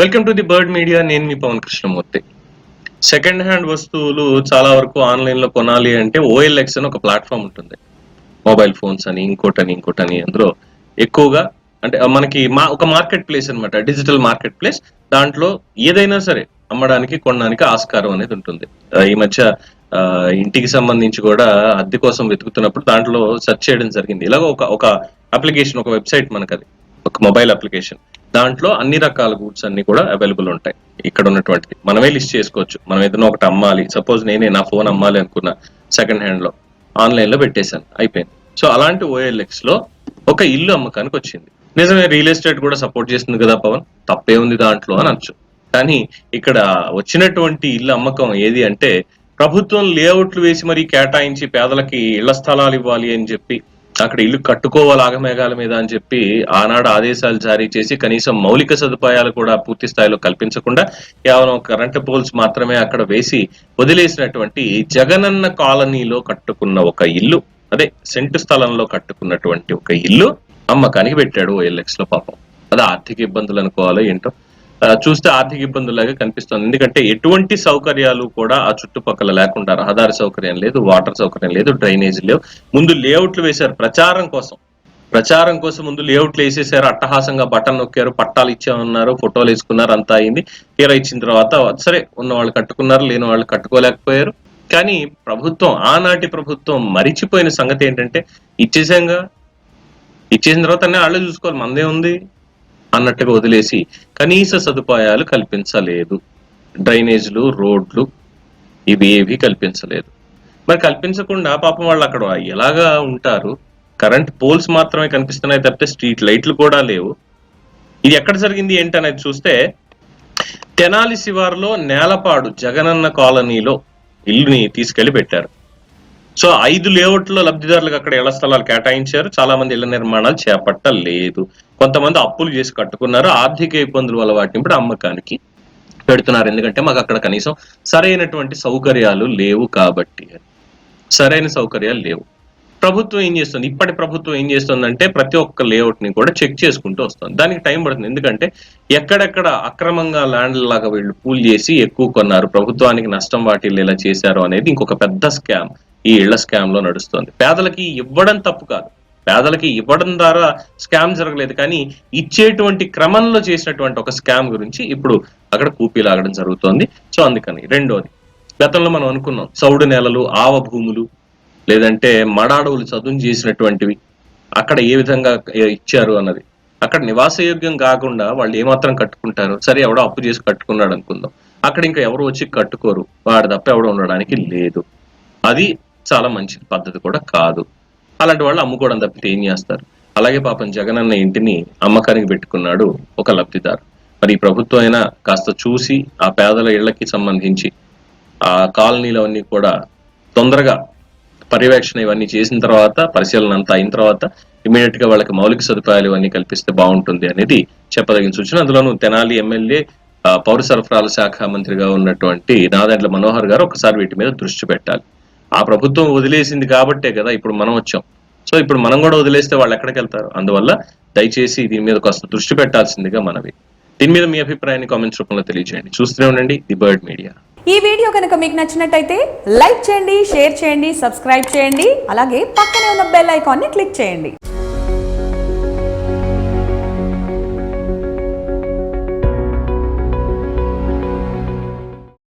Welcome to the bird media నేను మీ Pavan Krishnamurthy. Second hand వస్తువులు చాలా వరకు ఆన్లైన్లో కొనాలి అంటే ఓఎల్ఎక్స్ అని ఒక ప్లాట్ఫామ్ ఉంటుంది. మొబైల్ ఫోన్స్ అని ఇంకోటని ఇంకోటని అందులో ఎక్కువగా అంటే మనకి మా ఒక మార్కెట్ ప్లేస్ అన్నమాట డిజిటల్ మార్కెట్ ప్లేస్ దాంట్లో ఏదైనా సరే అమ్మడానికి కొనడానికి ఆస్కారం అనేది ఉంటుంది. ఈ మధ్య ఇంటికి సంబంధించి కూడా అద్దె కోసం వెతుకుతున్నప్పుడు దాంట్లో సెర్చ్ చేయడం జరిగింది. ఇలాగ ఒక ఒక అప్లికేషన్ ఒక వెబ్సైట్ మనకు అది ఒక మొబైల్ అప్లికేషన్ దాంట్లో అన్ని రకాల గూడ్స్ అన్ని కూడా అవైలబుల్ ఉంటాయి. ఇక్కడ ఉన్నటువంటిది. మనమే లిస్ట్ చేసుకోవచ్చు. మనం ఏదైనా ఒకటి అమ్మాలి. సపోజ్ నేనే నా ఫోన్ అమ్మాలి అనుకున్నా సెకండ్ హ్యాండ్లో ఆన్లైన్లో పెట్టేశాను. అయిపోయింది. సో అలాంటి ఓఎల్ఎక్స్లో ఒక ఇల్లు అమ్మకానికి వచ్చింది. నిజమే రియల్ ఎస్టేట్ కూడా సపోర్ట్ చేస్తుంది కదా పవన్? తప్పే ఉంది దాంట్లో అని అనొచ్చు. కానీ ఇక్కడ వచ్చినటువంటి ఇల్లు అమ్మకం ఏది అంటే ప్రభుత్వం లేఅవుట్లు వేసి మరి కేటాయించి పేదలకి ఇళ్ళ స్థలాలు ఇవ్వాలి అని చెప్పి అక్కడ ఇల్లు కట్టుకోవాలి ఆగమేఘాల మీద అని చెప్పి ఆనాడు ఆదేశాలు జారీ చేసి కనీసం మౌలిక సదుపాయాలు కూడా పూర్తి స్థాయిలో కల్పించకుండా కేవలం కరెంటు పోల్స్ మాత్రమే అక్కడ వేసి వదిలేసినటువంటి జగనన్న కాలనీలో కట్టుకున్న ఒక ఇల్లు అదే సెంటు స్థలంలో కట్టుకున్నటువంటి ఒక ఇల్లు అమ్మకానికి పెట్టాడు ఓఎల్ఎక్స్లో పాపం. అది ఆర్థిక ఇబ్బందులు అనుకోవాలో ఏంటో చూస్తే ఆర్థిక ఇబ్బందులాగా కనిపిస్తుంది. ఎందుకంటే ఎటువంటి సౌకర్యాలు కూడా ఆ చుట్టుపక్కల లేకుండా రహదారి సౌకర్యం లేదు వాటర్ సౌకర్యం లేదు డ్రైనేజ్ లేవు. ముందు లేఅవుట్లు వేశారు ప్రచారం కోసం. ప్రచారం కోసం ముందు లేఅవుట్లు వేసేసారు. అట్టహాసంగా బటన్ నొక్కారు పట్టాలు ఇచ్చామన్నారు ఫోటోలు వేసుకున్నారు అంతా అయింది. తీరా ఇచ్చిన తర్వాత సరే ఉన్న వాళ్ళు కట్టుకున్నారు లేని వాళ్ళు కట్టుకోలేకపోయారు. కానీ ప్రభుత్వం ఆనాటి ప్రభుత్వం మరిచిపోయిన సంగతి ఏంటంటే ఇచ్చేసాంగా ఇచ్చేసిన తర్వాత అన్నీ వాళ్ళే చూసుకోవాలి. మందే ఉంది. అన్నట్టుగా వదిలేసి కనీస సదుపాయాలు కల్పించలేదు. డ్రైనేజ్లు రోడ్లు ఇవి ఏవి కల్పించలేదు. మరి కల్పించకుండా పాపం వాళ్ళు అక్కడ ఎలాగా ఉంటారు? కరెంట్ పోల్స్ మాత్రమే కనిపిస్తున్నాయి తప్పితే స్ట్రీట్ లైట్లు కూడా లేవు. ఇది ఎక్కడ జరిగింది ఏంటి అనేది చూస్తే తెనాలి శివారులో నేలపాడు జగనన్న కాలనీలో ఇల్లుని తీసుకెళ్ళి పెట్టారు. సో ఐదు లేఅవుట్లో లబ్ధిదారులకు అక్కడ ఇళ్ళ స్థలాలు కేటాయించారు. చాలా మంది ఇళ్ళ నిర్మాణాలు చేపట్టలేదు. కొంతమంది అప్పులు చేసి కట్టుకున్నారు. ఆర్థిక ఇబ్బందుల వల్ల వాటిని ఇప్పుడు అమ్మకానికి పెడుతున్నారు. ఎందుకంటే మాకు అక్కడ కనీసం సరైనటువంటి సౌకర్యాలు లేవు కాబట్టి సరైన సౌకర్యాలు లేవు. ప్రభుత్వం ఏం చేస్తుంది? ఇప్పటి ప్రభుత్వం ఏం చేస్తుందంటే ప్రతి ఒక్క లేఅవుట్ని కూడా చెక్ చేసుకుంటూ వస్తుంది. దానికి టైం పడుతుంది. ఎందుకంటే ఎక్కడెక్కడ అక్రమంగా ల్యాండ్ లాగా వీళ్ళు పూల్ చేసి ఎక్కువ కొన్నారు. ప్రభుత్వానికి నష్టం వాటిల్లేలా చేశారు అనేది ఇంకొక పెద్ద స్కామ్. ఈ ఇళ్ళ స్కామ్లో నడుస్తుంది. పేదలకి ఇవ్వడం తప్పు కాదు. పేదలకి ఇవ్వడం ద్వారా స్కామ్ జరగలేదు కానీ ఇచ్చేటువంటి క్రమంలో చేసినటువంటి ఒక స్కామ్ గురించి ఇప్పుడు అక్కడ కూపీ లాగడం జరుగుతోంది. సో అందుకని రెండోది గతంలో మనం అనుకున్నాం చౌడు నేలలు ఆవ భూములు లేదంటే మడాడవులు చదును చేసినటువంటివి అక్కడ ఏ విధంగా ఇచ్చారు అన్నది. అక్కడ నివాసయోగ్యం కాకుండా వాళ్ళు ఏమాత్రం కట్టుకుంటారు సరే ఎవడో అప్పు చేసి కట్టుకున్నాడు అనుకుందాం. అక్కడ ఇంకా ఎవరు వచ్చి కట్టుకోరు. వాడు తప్ప ఎవడో ఉండడానికి లేదు. అది చాలా మంచి పద్ధతి కూడా కాదు. అలాంటి వాళ్ళు అమ్ముకోవడం తప్పితే ఏం చేస్తారు? అలాగే పాపం జగనన్న ఇంటిని అమ్మకానికి పెట్టుకున్నాడు ఒక లబ్ధిదారు. మరి ఈ ప్రభుత్వం అయినా కాస్త చూసి ఆ పేదల ఇళ్ళకి సంబంధించి ఆ కాలనీలవన్నీ కూడా తొందరగా పర్యవేక్షణ ఇవన్నీ చేసిన తర్వాత పరిశీలన అంతా అయిన తర్వాత ఇమీడియట్గా వాళ్ళకి మౌలిక సదుపాయాలు ఇవన్నీ కల్పిస్తే బాగుంటుంది అనేది చెప్పదగిన సూచన. అందులోనూ తెనాలి ఎమ్మెల్యే పౌర సరఫరాల శాఖ మంత్రిగా ఉన్నటువంటి నాదండ్ల మనోహర్ గారు ఒకసారి వీటి మీద దృష్టి పెట్టాలి. ఆ ప్రభుత్వం వదిలేసింది కాబట్టే కదా ఇప్పుడు మనం వచ్చాం. సో ఇప్పుడు మనం కూడా వదిలేస్తే వాళ్ళు ఎక్కడికి వెళ్తారు? అందువల్ల దయచేసి దీని మీద కాస్త దృష్టి పెట్టాల్సిందిగా మనవి. దీని మీద మీ అభిప్రాయాన్ని కామెంట్స్ రూపంలో తెలియజేయండి చూస్తూనే ఉండండి ది బర్డ్ మీడియా. ఈ వీడియో కనుక మీకు నచ్చినట్టయితే లైక్ చేయండి షేర్ చేయండి సబ్స్క్రైబ్ చేయండి అలాగే పక్కనే ఉన్న బెల్ ఐకాన్ని క్లిక్ చేయండి.